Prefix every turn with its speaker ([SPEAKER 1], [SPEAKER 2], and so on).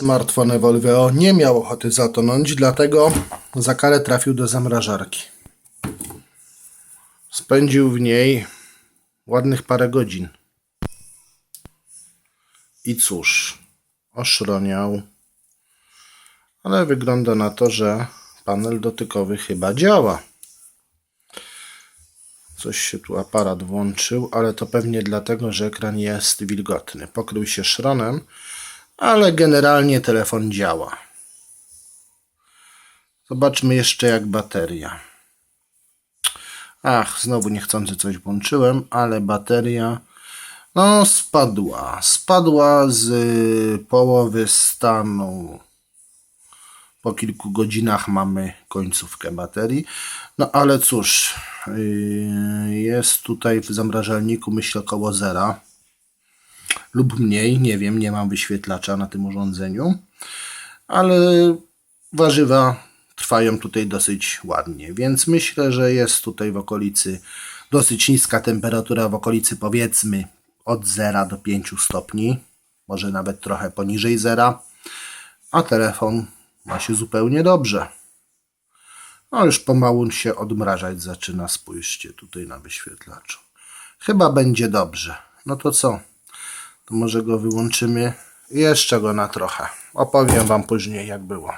[SPEAKER 1] Smartfon Evolveo nie miał ochoty zatonąć, dlatego za karę trafił do zamrażarki. Spędził w niej ładnych parę godzin. I cóż, oszroniał. Ale wygląda na to, że panel dotykowy chyba działa. Coś się tu aparat włączył, ale to pewnie dlatego, że ekran jest wilgotny. Pokrył się szronem, ale generalnie telefon działa. Zobaczmy jeszcze jak bateria. Ach, znowu niechcący coś włączyłem, ale bateria no spadła. Spadła z y, połowy stanu. Po kilku godzinach mamy końcówkę baterii. No ale cóż, yy, jest tutaj w zamrażalniku myślę około zera lub mniej, nie wiem, nie mam wyświetlacza na tym urządzeniu, ale warzywa trwają tutaj dosyć ładnie, więc myślę, że jest tutaj w okolicy dosyć niska temperatura, w okolicy powiedzmy od 0 do 5 stopni, może nawet trochę poniżej zera, a telefon ma się zupełnie dobrze. No już pomału się odmrażać zaczyna, spójrzcie tutaj na wyświetlaczu. Chyba będzie dobrze. No to co? To może go wyłączymy jeszcze go na trochę. Opowiem Wam później jak było.